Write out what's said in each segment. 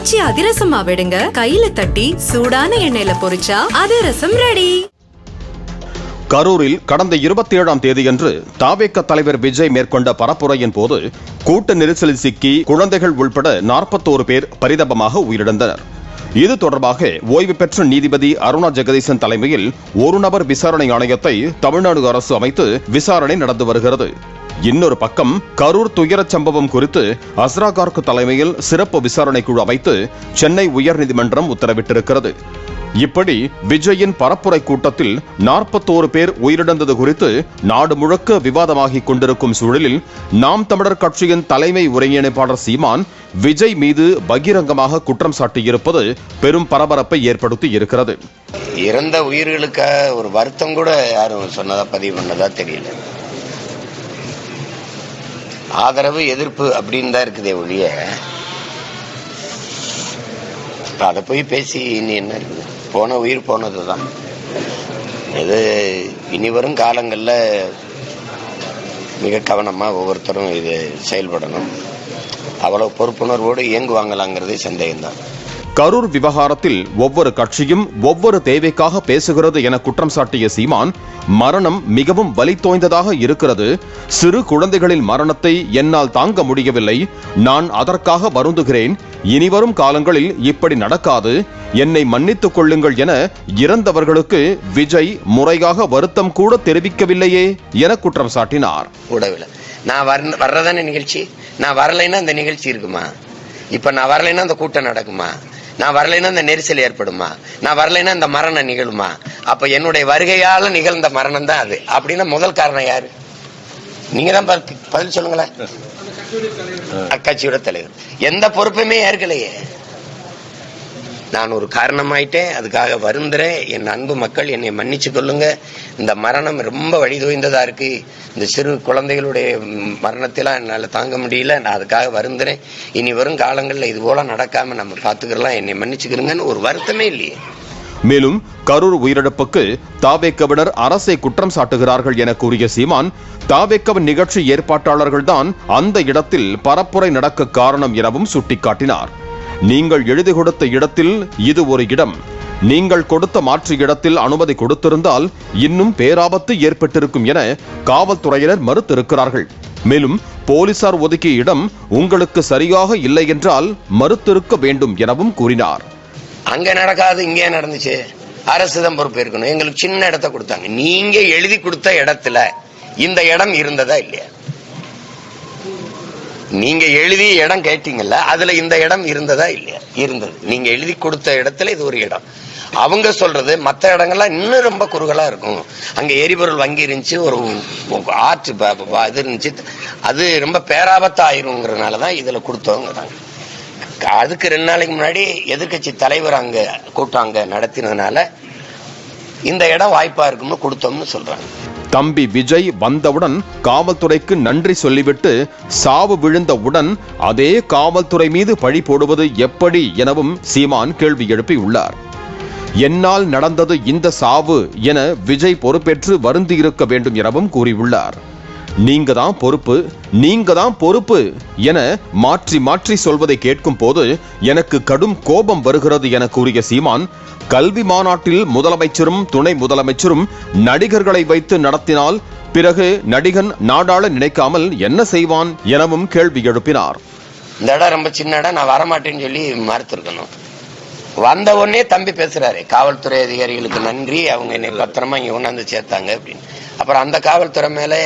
காய்ச்சி அதிரசமா விடுங்க. கையில தட்டி சூடான எண்ணெயில பொரிச்சா அதிரசம் ரெடி கரூரில் கடந்த இருபத்தி ஏழாம் தேதியன்று தாவேக்க தலைவர் விஜய் மேற்கொண்ட பரப்புரையின் போது கூட்ட நெரிசலில் சிக்கி குழந்தைகள் உள்பட நாற்பத்தோரு பேர் பரிதாபமாக உயிரிழந்தனர். இது தொடர்பாக ஓய்வு பெற்ற நீதிபதி அருணா ஜெகதீசன் தலைமையில் ஒரு நபர் விசாரணை ஆணையத்தை தமிழ்நாடு அரசு அமைத்து விசாரணை நடந்து வருகிறது. இன்னொரு பக்கம் கரூர் துயரச் சம்பவம் குறித்து அஸ்ரா கார்க் தலைமையில் சிறப்பு விசாரணை குழு அமைத்து சென்னை உயர்நீதிமன்றம் உத்தரவிட்டிருக்கிறது. இப்படி விஜயின் பரப்புரை கூட்டத்தில் நாற்பத்தோரு பேர் உயிரிழந்தது குறித்து நாடு முழுக்க விவாதமாகிக் கொண்டிருக்கும் சூழலில் நாம் தமிழர் கட்சியின் தலைமை ஒருங்கிணைப்பாளர் சீமான் விஜய் மீது பகிரங்கமாக குற்றம் சாட்டியிருப்பது பெரும் பரபரப்பை ஏற்படுத்தி இருக்கிறது இறந்த உயிர்களுக்காக ஒரு வருத்தம் கூட யாரும் சொன்னதா பதிவு பண்ணதா தெரியல. ஆதரவு எதிர்ப்பு அப்படின்னு தான் இருக்குதே ஒழிய அதை போய் பேசி இனி என்ன இருக்குது? போன உயிர் போனது தான். இது இனி வரும் காலங்களில் மிக கவனமாக ஒவ்வொருத்தரும் இது செயல்படணும். அவ்வளோ பொறுப்புணர்வோடு இயங்குவாங்களாங்கிறது சந்தேகம்தான். கரூர் விவகாரத்தில் ஒவ்வொரு கட்சியும் ஒவ்வொரு தேவைக்காக பேசுகிறது என குற்றம் சாட்டிய சீமான் மரணம் மிகவும் வலி தோய்ந்ததாக இருக்கிறது. சிறு குழந்தைகளின் மரணத்தை என்னால் தாங்க முடியவில்லை. நான் அதற்காக வருந்துகிறேன். இனிவரும் காலங்களில் இப்படி நடக்காது. என்னை மன்னித்துக் கொள்ளுங்கள் என இறந்தவர்களுக்கு விஜய் முறையாக வருத்தம் கூட தெரிவிக்கவில்லையே என குற்றம் சாட்டினார். கூடவில்லை நான் வர்றதான நிகழ்ச்சி? நான் வரலைன்னா அந்த நிகழ்ச்சி இருக்குமா? இப்ப நான் வரலைன்னா அந்த கூட்டம் நடக்குமா? நான் வரலைன்னா அந்த நெரிசல் ஏற்படுமா? நான் வரலைன்னா அந்த மரணம் நிகழுமா? அப்ப என்னுடைய வருகையால நிகழ்ந்த மரணம் தான் அது. அப்படின்னா முதல் காரணம் யாரு? நீங்க தான் பதில் சொல்லுங்களேன். அக்கட்சியோட தலைவர். எந்த பொறுப்புமே ஏற்கலையே. நான் ஒரு காரணமாயிட்டேன் அதுக்காக வருந்துறேன் என் அன்பு மக்கள் என்னை மன்னிச்சு கொள்ளுங்க. இந்த மரணம் ரொம்ப வழி தோய்ந்ததாக இருக்கு. இந்த சிறு குழந்தைகளுடைய மரணத்திலாம் மரணத்தெல்லாம் என்னால் தாங்க முடியல. நான் அதுக்காக வருந்துறேன். இனி வரும் காலங்களில் இது போல நடக்காம நம்ம பார்த்துக்கலாம் என்னை மன்னிச்சுக்கிறங்கன்னு ஒரு வருத்தமே இல்லையே. மேலும் கரூர் உயிரிழப்புக்கு தாவேக்கவினர் அரசை குற்றம் சாட்டுகிறார்கள் என கூறிய சீமான் தாவேக்கவன் நிகழ்ச்சி ஏற்பாட்டாளர்கள்தான் அந்த இடத்தில் பரப்புரை நடக்க காரணம் எனவும் சுட்டிக்காட்டினார். நீங்கள் எழுதி கொடுத்த இடத்தில் இது ஒரு இடம். நீங்கள் கொடுத்த மாற்று இடத்தில் அனுமதி கொடுத்திருந்தால் இன்னும் பேராபத்து ஏற்பட்டிருக்கும் என காவல்துறையினர் மறுத்திருக்கிறார்கள். மேலும் போலீசார் ஒதுக்கிய இடம் உங்களுக்கு சரியாக இல்லை என்றால் மறுத்திருக்க வேண்டும் எனவும் கூறினார். அங்க நடக்காது இங்கே நடந்துச்சு. அரசு தான் பொறுப்பேற்கணும் எங்களுக்கு சின்ன இடத்த கொடுத்தாங்க. நீங்க எழுதி கொடுத்த இடத்துல இந்த இடம் இருந்ததா இல்லையா? நீங்க எழுதி இடம் கேட்டீங்கல்ல அதுல இந்த இடம் இருந்ததா இல்லையா? இருந்தது. நீங்க எழுதி கொடுத்த இடத்துல இது ஒரு இடம். அவங்க சொல்றது மற்ற இடங்கள்லாம் இன்னும் ரொம்ப குறுகலா இருக்கும். அங்க எரிபொருள் வங்கி இருந்துச்சு ஒரு ஆற்று இது இருந்துச்சு. அது ரொம்ப பேராபத்து ஆயிருங்கிறதுனால தான் இதுல கொடுத்தோங்கிறாங்க அதுக்கு ரெண்டு நாளைக்கு முன்னாடி எதிர்க்கட்சி தலைவர் அங்க கூட்டம் அங்க நடத்தினதுனால இந்த இடம் வாய்ப்பா இருக்கும்னு கொடுத்தோம்னு சொல்றாங்க. தம்பி விஜய் வந்தவுடன் காவல்துறைக்கு நன்றி சொல்லிவிட்டு சாவு விழுந்தவுடன் அதே காவல்துறை மீது பழி போடுவது எப்படி எனவும் சீமான் கேள்வி எழுப்பியுள்ளார் என்னால் நடந்தது இந்த சாவு என விஜய் பொறுப்பேற்று வருந்தியிருக்க வேண்டும் எனவும் கூறியுள்ளார். நீங்க தான் பொறுப்பு நீங்க தான் பொறுப்பு என மாற்றி மாற்றி சொல்வதை கேட்கும் போது எனக்கு கடும் கோபம் வருகிறது என கூறிய சீமான் கல்வி மாநாட்டில் முதலமைச்சரும் துணை முதலமைச்சரும் நடிகர்களை வைத்து நடத்தினால் பிறகு நடிகன் நாடாள நினைக்காமல் என்ன செய்வான் எனவும் கேள்வி எழுப்பினார். இந்த இடம் ரொம்ப சின்ன இடம் நான் வரமாட்டேன்னு சொல்லி மறுத்திருக்கணும். வந்த உடனே தம்பி பேசுறாரு காவல்துறை அதிகாரிகளுக்கு நன்றி அவங்க என்னை பத்திரமா இங்க கொண்டாந்து சேர்த்தாங்க அப்படின்னு. அப்புறம் அந்த காவல்துறை மேலே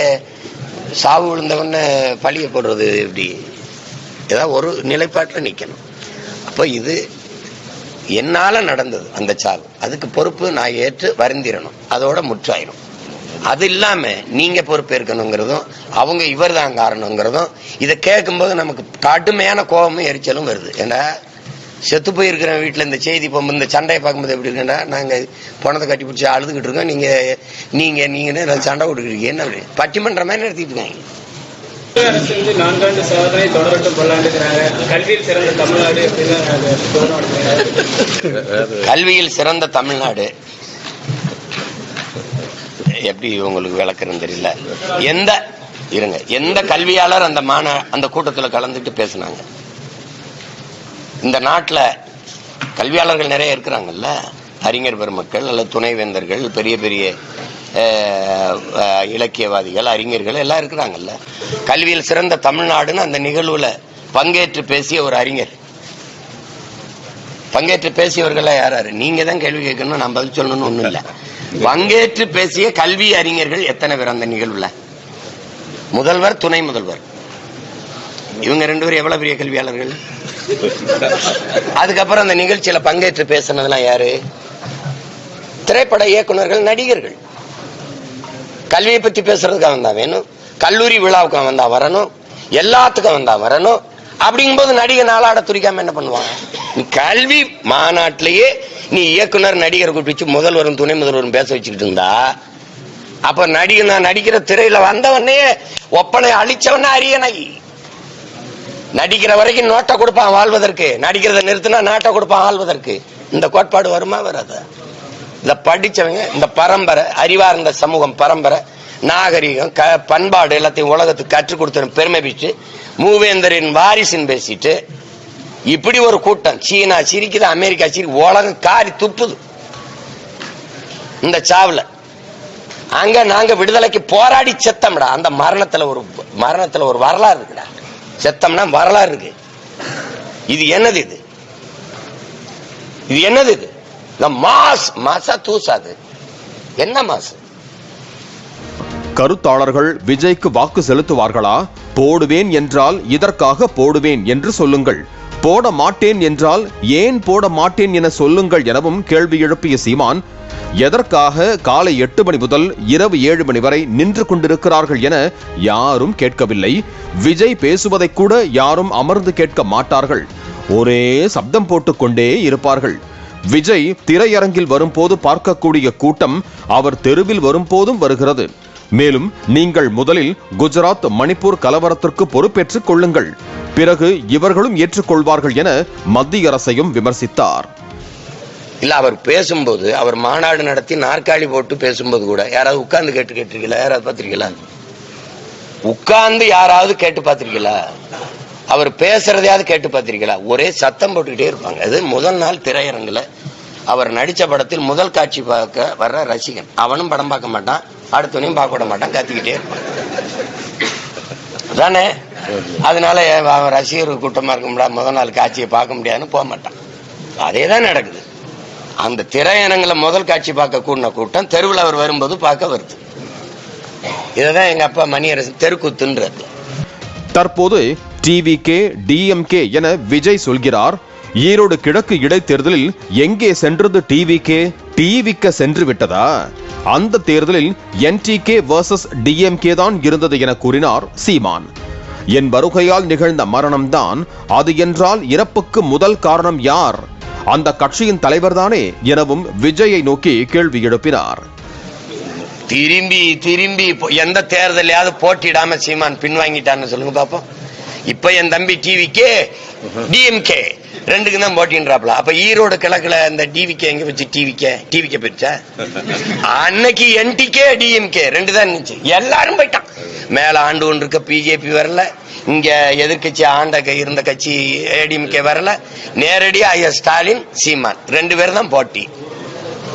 சாவு விழுந்தவன பழிய போடுறது எப்படி? ஏதாவது ஒரு நிலைப்பாட்டில் நிற்கணும் அப்போ இது என்னால் நடந்தது அந்த சாவு. அதுக்கு பொறுப்பு நான் ஏற்று வருந்திடணும் அதோட முற்றாயிரும். அது இல்லாமல் நீங்கள் பொறுப்பேற்கணுங்கிறதும் அவங்க இவர் தான் காரணங்கிறதும் இதை கேட்கும்போது நமக்கு கடுமையான கோபமும் எரிச்சலும் வருது. ஏன்னா செத்து போயிருக்கிற வீட்டுல. இந்த செய்தி இப்போ இந்த சண்டையை பார்க்கும்போது எப்படி இருக்குன்னா நாங்க பணத்தை கட்டி பிடிச்சி அழுதுகிட்டு இருக்கோம். நீங்க நீங்க நீங்க சண்டை விட்டுக்கிட்டு என்ன அப்படி? பட்டிமன்ற மாதிரி நடத்திட்டு இருக்காங்க. நான்காண்டு சாதனை தொடரட்டும் பல்லாண்டுங்கிறாங்க கல்வியில் சிறந்த தமிழ்நாடு கல்வியில் சிறந்த தமிழ்நாடு. எப்படி உங்களுக்கு விளக்குறதுன்னு தெரியல. எந்த இருங்க. எந்த கல்வியாளர் அந்த மாநா அந்த கூட்டத்துல கலந்துட்டு பேசுனாங்க? இந்த நாட்டில் கல்வியாளர்கள் நிறைய இருக்கிறாங்கல்ல? அறிஞர் பெருமக்கள் அல்லது துணைவேந்தர்கள் பெரிய பெரிய இலக்கியவாதிகள் அறிஞர்கள் எல்லாம் இருக்கிறாங்கல்ல? கல்வியில் சிறந்த தமிழ்நாடுன்னு அந்த நிகழ்வில் பங்கேற்று பேசிய ஒரு அறிஞர். பங்கேற்று பேசியவர்களாக யார் யாரு நீங்க தான் கேள்வி கேட்கணும் நான் பதில் சொல்லணும்னு ஒன்றும் இல்லை. பங்கேற்று பேசிய கல்வி அறிஞர்கள் எத்தனை பேர் அந்த நிகழ்வுல? முதல்வர் துணை முதல்வர். இவங்க ரெண்டு பேரும் எவ்வளவு பெரிய கல்வியாளர்கள்? அதுக்கப்புறம் அந்த நிகழ்ச்சியில பங்கேற்று பேசினதெல்லாம் யாரு? திரைப்பட இயக்குனர்கள் நடிகர்கள். கல்வியை பத்தி பேசுறதுக்கு அவன் தான் வேணும். கல்லூரி விழாவுக்கு அவன் தான் வரணும். எல்லாத்துக்கும் அவன் தான் வரணும். அப்படிங்கும்போது நடிகை நாளாட துரிக்காம என்ன பண்ணுவான் நீ கல்வி மாநாட்டிலேயே நீ இயக்குனர் நடிகர் கூப்பிட்டு முதல்வரும் துணை முதல்வரும் பேச வச்சுக்கிட்டு இருந்தா அப்ப நடிகை நான் நடிக்கிற திரையில வந்தவனே ஒப்பனை அழிச்சவன அரியணை. நடிக்கிற வரைக்கும் நோட்டை கொடுப்பான் வாழ்வதற்கு. நடிக்கிறத நிறுத்தினா நாட்டை கொடுப்பான் ஆள்வதற்கு. இந்த கோட்பாடு வருமா வராது? இந்த படிச்சவங்க இந்த பரம்பரை அறிவார்ந்த சமூகம் பரம்பரை நாகரிகம் க பண்பாடு எல்லாத்தையும் உலகத்துக்கு கற்றுக் கொடுத்த பெருமை பிச்சு மூவேந்தரின் வாரிசுன்னு பேசிட்டு இப்படி ஒரு கூட்டம் சீனா சிரிக்குது அமெரிக்கா சிரி உலகம் காரி துப்புது. இந்த சாவில். அங்க நாங்க விடுதலைக்கு போராடி செத்தம்டா. அந்த மரணத்துல ஒரு மரணத்துல ஒரு வரலாறு இருக்குடா. செத்தம்னா வரலாறு இருக்கு. இது என்னது இது? இது என்னது இது? இந்த மாஸ் மாசா தூசாது என்ன மாசு கருத்தாளர்கள் விஜய்க்கு வாக்கு செலுத்துவார்களா? போடுவேன் என்றால் இதற்காக போடுவேன் என்று சொல்லுங்கள். போட மாட்டேன் என்றால் ஏன் போட மாட்டேன் என சொல்லுங்கள் எனவும் கேள்வி எழுப்பிய சீமான் எதற்காக காலை எட்டு மணி முதல் இரவு ஏழு மணி வரை நின்று கொண்டிருக்கிறார்கள் என யாரும் கேட்கவில்லை. விஜய் பேசுவதை கூட யாரும் அமர்ந்து கேட்க மாட்டார்கள். ஒரே சப்தம் போட்டுக்கொண்டே இருப்பார்கள். விஜய் திரையரங்கில் வரும்போது பார்க்கக்கூடிய கூட்டம் அவர் தெருவில் வரும்போதும் வருகிறது. மேலும் நீங்கள் முதலில் குஜராத் மணிப்பூர் கலவரத்திற்கு பொறுப்பேற்றுக் கொள்ளுங்கள். பிறகு இவர்களும் ஏற்றுக்கொள்வார்கள் என மத்திய அரசையும் விமர்சித்தார். இல்ல அவர் பேசும்போது அவர் மாநாடு நடத்தி நாற்காலி போட்டு பேசும்போது கூட யாராவது உட்கார்ந்து கேட்டு கேட்டிருக்கீங்களா? யாராவது பார்த்திருக்கீங்களா? உட்கார்ந்து யாராவது கேட்டு பார்த்திருக்கீங்களா? அவர் பேசுறதையாவது கேட்டு பார்த்திருக்கீங்களா? ஒரே சத்தம் போட்டுக்கிட்டே இருப்பாங்க. அது முதல் நாள் திரையரங்குல. அவர் நடிச்ச படத்தில் முதல் காட்சி பார்க்க வர்ற ரசிகன். அவனும் படம் பார்க்க மாட்டான். அடுத்தவனையும் பார்க்க விட மாட்டான் கத்திக்கிட்டே இருப்பான். தானே? அதனால அவன் ரசிகர் கூட்டமா இருக்க முடியாது முதல் நாள் காட்சியை பார்க்க முடியாதுன்னு போக மாட்டான். அதே தான் நடக்குது. அந்த திரையரங்குல முதல் காட்சி பார்க்க கூடின கூட்டம் தெருவில் அவர் வரும்போது பார்க்க வருது. இதுதான் எங்க அப்பா மணியரசன் தெருக்கூத்துன்றது. தற்போது டிவி கே டிஎம்கே என விஜய் சொல்கிறார். ஈரோடு கிழக்கு இடைத்தேர்தலில் எங்கே சென்றது டிவிகே டிவிக்க சென்று விட்டதா? அந்த தேர்தலில் என்டிகே வர்சஸ் டிஎம்கே தான் இருந்தது என கூறினார் சீமான். என் வருகையால் நிகழ்ந்த மரணம்தான் அது என்றால் இறப்புக்கு முதல் காரணம் யார்? அந்த கட்சியின் தலைவர்தானே எனவும் விஜயை நோக்கி கேள்வி எழுப்பினார். திரும்பி திரும்பி எந்த தேர்தலையாவது போட்டியிடாம சீமான் பின்வாங்கிட்டான்னு சொல்லுங்க பாப்போம். இப்ப என் தம்பி டிவிக்கே டிஎம்கே ரெண்டுக்கு தான் போட்டின்றாப்ல. அப்ப ஈரோடு கிழக்குல இந்த டிவிக்கே எங்க வச்சு டிவிக்கே டிவிக்கே போயிருச்சா? அன்னைக்கு என்டிகே டிஎம்கே ரெண்டு தான் இருந்துச்சு. எல்லாரும் போயிட்டான். மேல ஆண்டு ஒன்று இருக்க பிஜேபி வரல. இங்க எதிர்க்கட்சி ஆண்ட க- இருந்த கட்சி ஏடிஎம்கே வரல. நேரடியா ஐயா ஸ்டாலின் சீமான். ரெண்டு பேர் தான் போட்டி.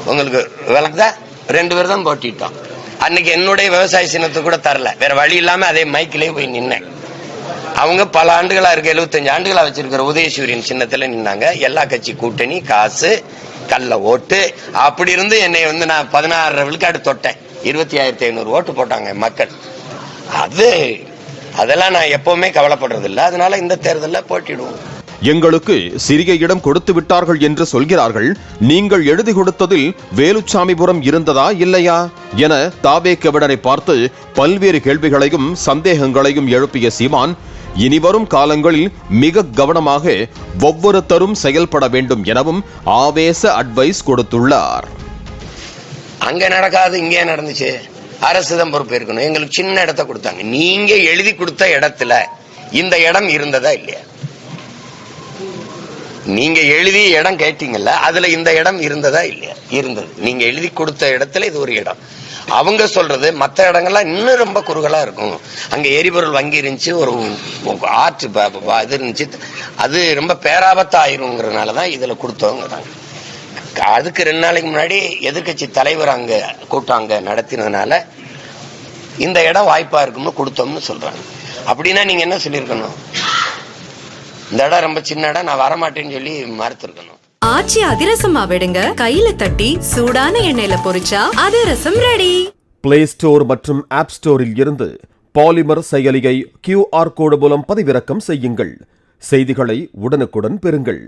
உங்களுக்கு விளக்குதா? ரெண்டு பேர் தான் போட்டிட்டோம். அன்னைக்கு என்னுடைய விவசாய சின்னத்தை கூட தரல. வேற வழி இல்லாம அதே மைக்கிலே போய் நின்னேன். அவங்க பல ஆண்டுகளா இருக்க எழுபத்தஞ்சு ஆண்டுகளா வச்சிருக்கிற உதயசூரியன் சின்னத்துல நின்னாங்க. எல்லா கட்சி கூட்டணி காசு கள்ள ஓட்டு. அப்படி இருந்து என்னை வந்து நான் பதினாறு விழுக்காடு தொட்டேன். இருபத்தி ஆயிரத்தி ஐநூறு ஓட்டு போட்டாங்க மக்கள். அது அதெல்லாம் நான் எப்பவுமே கவலைப்படுறது இல்ல அதனால இந்த தேர்தலில் போட்டிடுவோம். எங்களுக்கு சிறிய இடம் கொடுத்து விட்டார்கள் என்று சொல்கிறார்கள். நீங்கள் எழுதி கொடுத்ததில் வேலுச்சாமிபுரம் இருந்ததா இல்லையா? என தாவே கவிடனை பார்த்து பல்வேறு கேள்விகளையும் சந்தேகங்களையும் எழுப்பிய சீமான் இனிவரும் காலங்களில் மிக கவனமாக ஒவ்வொருத்தரும் செயல்பட வேண்டும் எனவும் ஆவேச அட்வைஸ் கொடுத்துள்ளார். அங்க நடக்காது இங்கே நடந்துச்சு. அரசு தான் பொறுப்பேற்கணும் எங்களுக்கு சின்ன இடத்த கொடுத்தாங்க. நீங்க எழுதி கொடுத்த இடத்துல இந்த இடம் இருந்ததா இல்லையா? நீங்க எழுதி இடம் கேட்டீங்கல்ல அதுல இந்த இடம் இருந்ததா இல்லையா? இருந்தது. நீங்க எழுதி கொடுத்த இடத்துல இது ஒரு இடம். அவங்க சொல்றது மற்ற இடங்கள்லாம் இன்னும் ரொம்ப குறுகலா இருக்கும். அங்க எரிபொருள் வங்கி இருந்துச்சு ஒரு ஆற்று இது இருந்துச்சு. அது ரொம்ப பேராபத்தாயிருங்கிறதுனால தான் இதுல கொடுத்தோங்கிறாங்க அதுக்கு ரெண்டு நாளைக்கு முன்னாடி எதிர்க்கட்சி தலைவர் அங்க கூட்டம் அங்க நடத்தினதுனால இந்த இடம் வாய்ப்பா இருக்கும்னு கொடுத்தோம்னு சொல்றாங்க. அப்படின்னா நீங்க என்ன சொல்லியிருக்கணும்? இந்த இடம் ரொம்ப சின்ன இடம் நான் வரமாட்டேன்னு சொல்லி மறுத்திருக்கணும். ஆச்சி அதிரசமா விடுங்க. கையில தட்டி சூடான எண்ணெயில பொரிச்சா அதிரசம் ரெடி பிளே ஸ்டோர் மற்றும் ஆப் ஸ்டோரில் இருந்து பாலிமர் செயலியை கியூஆர் கோடு மூலம் பதிவிறக்கம் செய்யுங்கள். செய்திகளை உடனுக்குடன் பெறுங்கள்.